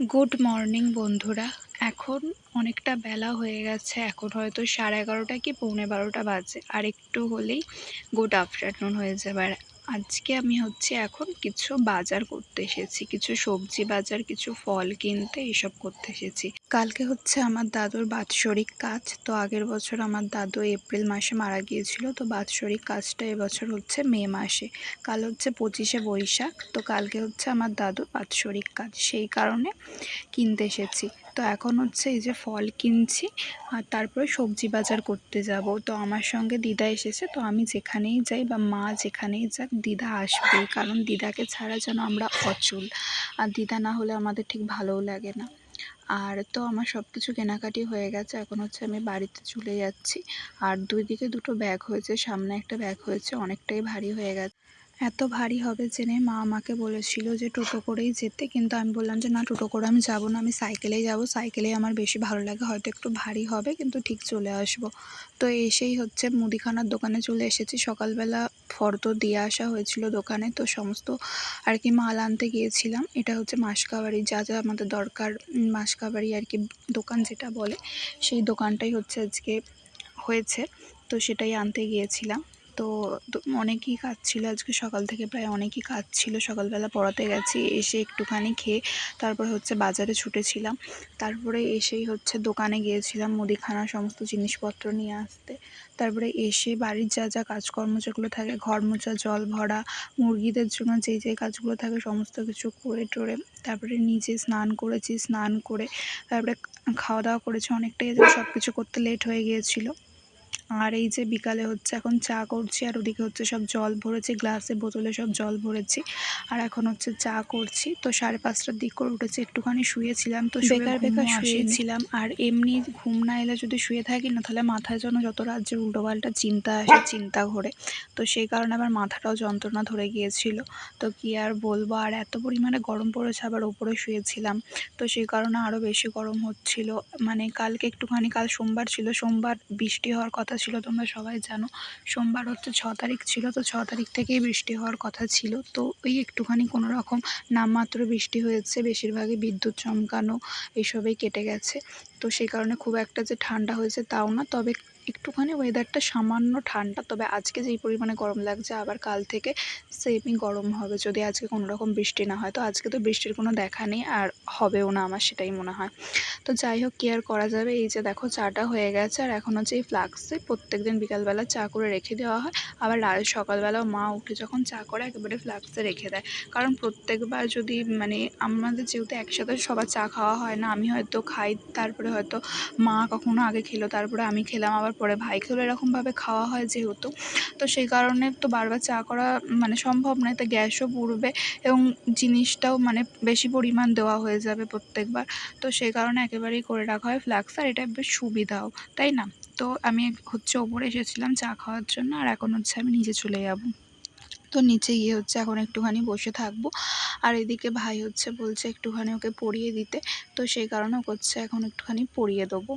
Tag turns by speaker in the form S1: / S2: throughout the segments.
S1: Good morning বন্ধুরা। এখন অনেকটা বেলা হয়ে গেছে। এখন হয়তো সাড়ে এগারোটা কি পৌনে বারোটা বাজে। আর একটু হলেই গুড আফটারনুন হয়ে যাবে। আর আজকে আমি হচ্ছে এখন কিছু বাজার করতে এসেছি, কিছু সবজি বাজার, কিছু ফল কিনতে এসব করতে এসেছি। কালকে হচ্ছে আমার দাদুর বাৎসরিক কাজ, তো আগের বছর আমার দাদু এপ্রিল মাসে মারা গিয়েছিল, তো বাৎসরিক কাজটা এবছর হচ্ছে মে মাসে। কাল হচ্ছে পঁচিশে বৈশাখ, তো কালকে হচ্ছে আমার দাদুর বাৎসরিক কাজ, সেই কারণে কিনতে এসেছি। তো এখন হচ্ছে এই যে ফল কিনছি, আর তারপরে সবজি বাজার করতে যাব। তো আমার সঙ্গে দিদা এসেছে, তো আমি যেখানেই যাই বা মা যেখানেই যাক, দিদা আসবেই কারণ দিদাকে ছাড়া যেন আমরা অচল, আর দিদা না হলে আমাদের ঠিক ভালোও লাগে না। আর তো আমার সব কিছু কেনাকাটি হয়ে গেছে, এখন হচ্ছে আমি বাড়িতে চলে যাচ্ছি। আর দুই দিকে দুটো ব্যাগ হয়েছে, সামনে একটা ব্যাগ হয়েছে, অনেকটাই ভারী হয়ে গেছে। এত ভারী হবে জেনে মা আমাকে বলেছিল যে টোটো করেই যেতে। কিন্তু আমি বললাম যে, না, টোটো করে আমি যাব না, আমি সাইকেলেই যাব। সাইকেলেই আমার বেশি ভালো লাগে, হয়তো একটু ভারী হবে, কিন্তু ঠিক চলে আসব। তো এসেই হচ্ছে মুদিখানার দোকানে চলে এসেছি। সকালবেলা ফর্দ দিয়ে আসা হয়েছিল দোকানে, তো সমস্ত আর কি মাল আনতে গিয়েছিলাম। এটা হচ্ছে মাসকাবাড়ি, যা যা আমাদের দরকার মাসকাবাড়ি আর কি দোকান যেটা বলে, সেই দোকানটাই হচ্ছে আজকে হয়েছে। তো সেটাই আনতে গিয়েছিলাম। তো অনেকই কাজ ছিল আজকে সকাল থেকে প্রায় অনেকই কাজ ছিল সকালবেলা পড়াতে গেছি, এসে একটুখানি খেয়ে তারপর হচ্ছে বাজারে ছুটেছিলাম। তারপরে এসেই হচ্ছে দোকানে গিয়েছিলাম মুদিখানা সমস্ত জিনিসপত্র নিয়ে আসতে। তারপরে এসে বাড়ির যা যা কাজকর্ম যেগুলো থাকে ঘর মোছা জল ভরা, মুরগিদের জন্য যেই যেই কাজগুলো থাকে সমস্ত কিছু করে টোরে, তারপরে নিজে স্নান করেছি, স্নান করে তারপরে খাওয়া দাওয়া করেছি। অনেকটাই সব কিছু করতে লেট হয়ে গিয়েছিল। আর এই যে বিকালে হচ্ছে এখন চা করছি আর ওদিকে হচ্ছে সব জল ভরেছি গ্লাসে বোতলে সব জল ভরেছি আর এখন হচ্ছে চা করছি। তো সাড়ে পাঁচটার দিক করে উঠেছি একটুখানি শুয়েছিলাম তো বেকার বেকার শুয়েছিলাম আর এমনি ঘুম না এলে যদি শুয়ে থাকি না তাহলে মাথায় যেন যত রাজ্যের উল্টোপাল্টা চিন্তা আসে চিন্তা ঘোরে। তো সেই কারণে আবার মাথাটাও যন্ত্রণা ধরে গিয়েছিল। তো কি আর বলব? আর এত পরিমাণে গরম পড়েছে আবার ওপরে শুয়েছিলাম। তো সেই কারণে আরও বেশি গরম হচ্ছিল। মানে কালকে একটুখানি কাল সোমবার ছিল। সোমবার বৃষ্টি হওয়ার কথা ছিল, তোমরা সবাই জানো। সোমবার হচ্ছে ছ তারিখ ছিল, তো ছ তারিখ থেকেই বৃষ্টি হওয়ার কথা ছিল। তো ওই একটুখানি কোনো রকম নামমাত্র বৃষ্টি হয়েছে, বেশিরভাগই বিদ্যুৎ চমকানো, এসবেই কেটে গেছে। তো সেই কারণে খুব একটা যে ঠান্ডা হয়েছে তাও না, তবে একটুখানি ওয়েদারটা সামান্য ঠান্ডা, তবে আজকে যেই পরিমাণে গরম লাগছে, আবার কাল থেকে সেমই গরম হবে। যদি আজকে কোনো রকম বৃষ্টি না হয়, তো আজকে তো বৃষ্টির কোনো দেখা নেই, আর হবেও না আমার সেটাই মনে হয়। তো যাই হোক, কি আর করা যাবে? এই যে দেখো, চাটা হয়ে গেছে, আর এখন হচ্ছে এই ফ্লাক্সে প্রত্যেক দিন বিকালবেলা চা করে রেখে দেওয়া হয়। আবার সকালবেলাও মা উঠে যখন চা করে, একেবারে ফ্লাক্সে রেখে দেয়। কারণ প্রত্যেকবার যদি মানে আমাদের যেহেতু একসাথে সবার চা খাওয়া হয় না, আমি হয়তো খাই, তারপরে হয়তো মা কখনো আগে খেলো, তারপরে আমি খেলাম, আবার পরে ভাইকেও এরকমভাবে খাওয়া হয় যেহেতু। তো সেই কারণে তো বারবার চা করা মানে সম্ভব নয়, তো গ্যাসও পুড়বে এবং জিনিসটাও মানে বেশি পরিমাণ দেওয়া হয়ে যাবে প্রত্যেকবার। তো সেই কারণে একেবারেই করে রাখা হয় ফ্লাক্স আর এটা বেশ সুবিধাও, তাই না? তো আমি হচ্ছে ওপরে এসেছিলাম চা খাওয়ার জন্য, আর এখন হচ্ছে আমি নিচে চলে যাব। তো নিচে গিয়ে হচ্ছে এখন একটুখানি বসে থাকব, আর এদিকে ভাই হচ্ছে বলছে একটুখানি ওকে পরিয়ে দিতে, তো সেই কারণে হচ্ছে এখন একটুখানি পরিয়ে দেবো।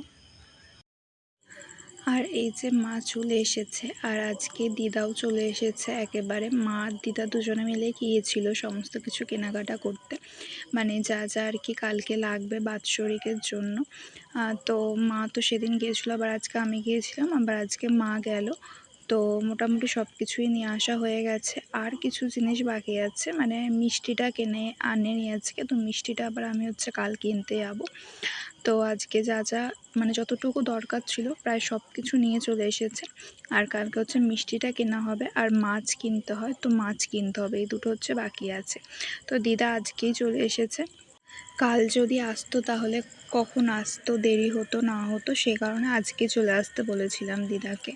S1: আর এই যে মা চলে এসেছে আর আজকে দিদাও চলে এসেছে একেবারে। মা আর দিদা দুজনে মিলে গিয়েছিল সমস্ত কিছু কেনাকাটা করতে। মানে যা যা আর কি কালকে লাগবে বাৎসরিকের জন্য। তো মা তো সেদিন গিয়েছিল, আবার আজকে আমি গিয়েছিলাম, আবার আজকে মা গেল। তো মোটামুটি সব কিছুই নিয়ে আসা হয়ে গেছে। আর কিছু জিনিস বাকি আছে মানে মিষ্টিটা কিনে, আনে নিয়ে আজকে, তো মিষ্টিটা আবার আমি হচ্ছে কাল কিনতে যাব। তো আজকে যা যা মানে যতটুকু দরকার ছিল প্রায় সব কিছু নিয়ে চলে এসেছে। আর কালকে হচ্ছে মিষ্টিটা কেনা হবে আর মাছ কিনতে হয়, তো মাছ কিনতে হবে, এই দুটো হচ্ছে বাকি আছে। তো দিদা আজকেই চলে এসেছে। কাল যদি আসতো তাহলে কখন আসতো, দেরি হতো, না হতো, সে কারণে আজকে চলে আসতে বলেছিলাম দিদাকে।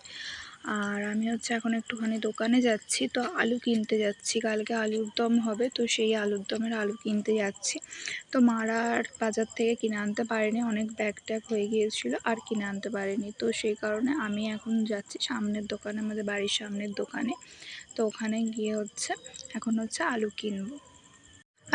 S1: আর আমি হচ্ছে এখন একটুখানি দোকানে যাচ্ছি, তো আলু কিনতে যাচ্ছি। কালকে আলুর দম হবে, তো সেই আলুর দমের আলু কিনতে যাচ্ছি। তো মারা আর বাজার থেকে কিনে আনতে পারেনি, অনেক ব্যাগ ট্যাগ হয়ে গিয়েছিল, আর কিনে আনতে পারেনি। তো সেই কারণে আমি এখন যাচ্ছি সামনের দোকানে, আমাদের বাড়ির সামনের দোকানে। তো ওখানে গিয়ে হচ্ছে, এখন হচ্ছে আলু কিনবো।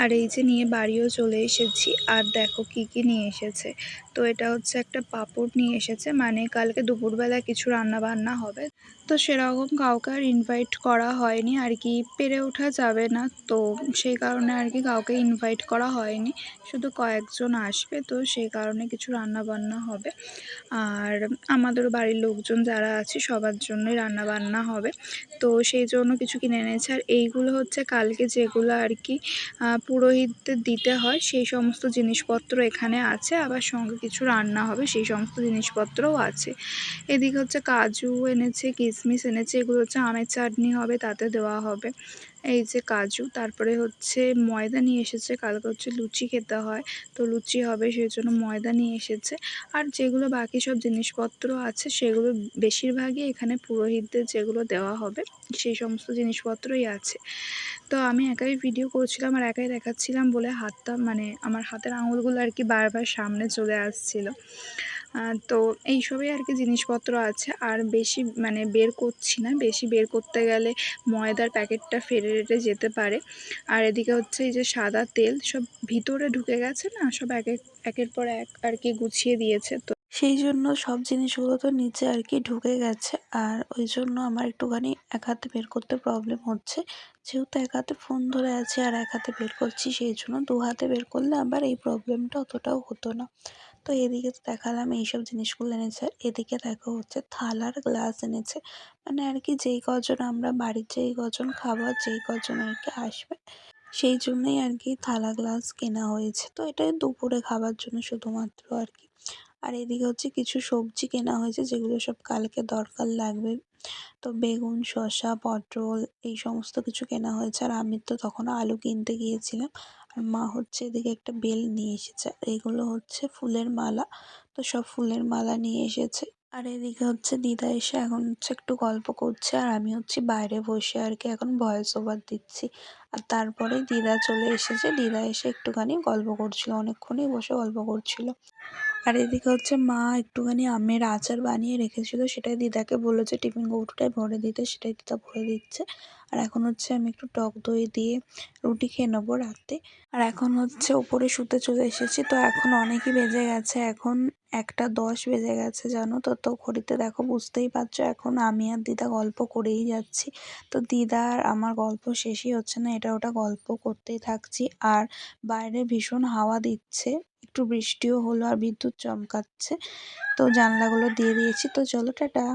S1: আর এই যে নিয়ে বাড়িও চলে এসেছি, আর দেখো কি কি নিয়ে এসেছে। তো এটা হচ্ছে একটা পাঁপড় নিয়ে এসেছে মানে কালকে দুপুরবেলা কিছু রান্না বান্না হবে। তো সেরকম কাউকে আর ইনভাইট করা হয়নি, আর কি পেরে ওঠা যাবে না। তো সেই কারণে আর কি কাউকে ইনভাইট করা হয়নি, শুধু কয়েকজন আসবে, তো সেই কারণে কিছু রান্না বান্না হবে। আর আমাদের বাড়ির লোকজন যারা আছে, সবার জন্যই রান্না বান্না হবে। তো সেই জন্য কিছু কিনে এনেছে, আর এইগুলো হচ্ছে কালকে যেগুলো আর কি পুরোহিতদের দিতে হয়, সেই সমস্ত জিনিসপত্র এখানে আছে, আবার সঙ্গে কিছু রান্না হবে, সেই সমস্ত জিনিসপত্রও আছে। এদিকে হচ্ছে কাজু এনেছে কিশমিশ এনেছে, এগুলো হচ্ছে আমের চাটনি হবে, তাতে দেওয়া হবে। এই যে কাজু, তারপরে হচ্ছে ময়দা নিয়ে এসেছে। কালকে হচ্ছে লুচি খেতে হয়, তো লুচি হবে সেই জন্য ময়দা নিয়ে এসেছে। আর যেগুলো বাকি সব জিনিসপত্র আছে, সেগুলো বেশিরভাগই এখানে পুরোহিতদের যেগুলো দেওয়া হবে, সেই সমস্ত জিনিসপত্রই আছে। তো আমি একাই ভিডিও করছিলাম আর একাই দেখাচ্ছিলাম বলে হাতটা মানে আমার হাতের আঙুলগুলো আর কি বারবার সামনে চলে আসছিল। তো এইসবই আর কি জিনিসপত্র আছে। আর বেশি মানে বের করছি না। বেশি বের করতে গেলে ময়দার প্যাকেটটা ফেরে রেটে যেতে পারে। আর এদিকে হচ্ছে এই যে সাদা তেল সব ভিতরে ঢুকে গেছে না? সব এক এক, একের পর এক আর কি গুছিয়ে দিয়েছে। তো সেই জন্য সব জিনিসগুলো তো নিচে আর কি ঢুকে গেছে। আর ওই জন্য আমার একটুখানি এক হাতে বের করতে প্রবলেম হচ্ছে। যেহেতু এক হাতে ফোন ধরে আছে আর এক হাতে বের করছি, সেই জন্য দু হাতে বের করলে আবার এই প্রবলেমটা অতটাও হতো না। তো এদিকে তো দেখালাম এইসব জিনিসগুলো এনেছে। এদিকে দেখো হচ্ছে থালার গ্লাস এনেছে। মানে আর কি যেই কজন আমরা বাড়ির যেই কজন খাবার যেই কজন আর কি আসবে, সেই জন্যই আর কি থালা গ্লাস কেনা হয়েছে। তো এটাই দুপুরে খাবার জন্য শুধুমাত্র আর কি। আর এদিকে হচ্ছে কিছু সবজি কেনা হয়েছে, যেগুলো সব কালকে দরকার লাগবে। তো বেগুন, শসা, পটল এই সমস্ত কিছু কেনা হয়েছে। আর আমি তো তখন আলু কিনতে গিয়েছিলাম। আর মা হচ্ছে এদিকে একটা বেল নিয়ে এসেছে। আর এগুলো হচ্ছে ফুলের মালা। তো সব ফুলের মালা নিয়ে এসেছে। আর এদিকে হচ্ছে দিদা এসে এখন হচ্ছে একটু গল্প করছে। আর আমি হচ্ছে বাইরে বসে আর কি এখন ভয়েস ওভার দিচ্ছি। আর তারপরে দিদা চলে এসেছে। দিদা এসে একটুখানি গল্প করছিল। অনেকক্ষণই বসে গল্প করছিল। আর এদিকে হচ্ছে মা একটুখানি আমের আচার বানিয়ে রেখেছিল, সেটাই দিদাকে বলেছে, টিফিন কৌটোটায় ভরে দিতে, সেটাই দিদা ভরে দিচ্ছে। আর এখন হচ্ছে আমি একটু টক দই দিয়ে রুটি খেয়ে নেব রাতে আর এখন হচ্ছে ওপরে শুতে চলে এসেছি, তো এখন অনেকই বেজে গেছে, এখন একটা দশ বেজে গেছে জানো তো তো ঘড়িতে দেখো বুঝতেই পারছ এখন আমি আর দিদা গল্প করেই যাচ্ছি। তো দিদা আর আমার গল্প শেষই হচ্ছে না, এটা ওটা গল্প করতেই থাকছি। আর বাইরে ভীষণ হাওয়া দিচ্ছে, একটু বৃষ্টিও হলো আর বিদ্যুৎ চমকাচ্ছে। তো জানলাগুলো দিয়ে দিয়েছি, তো চলো টাটা।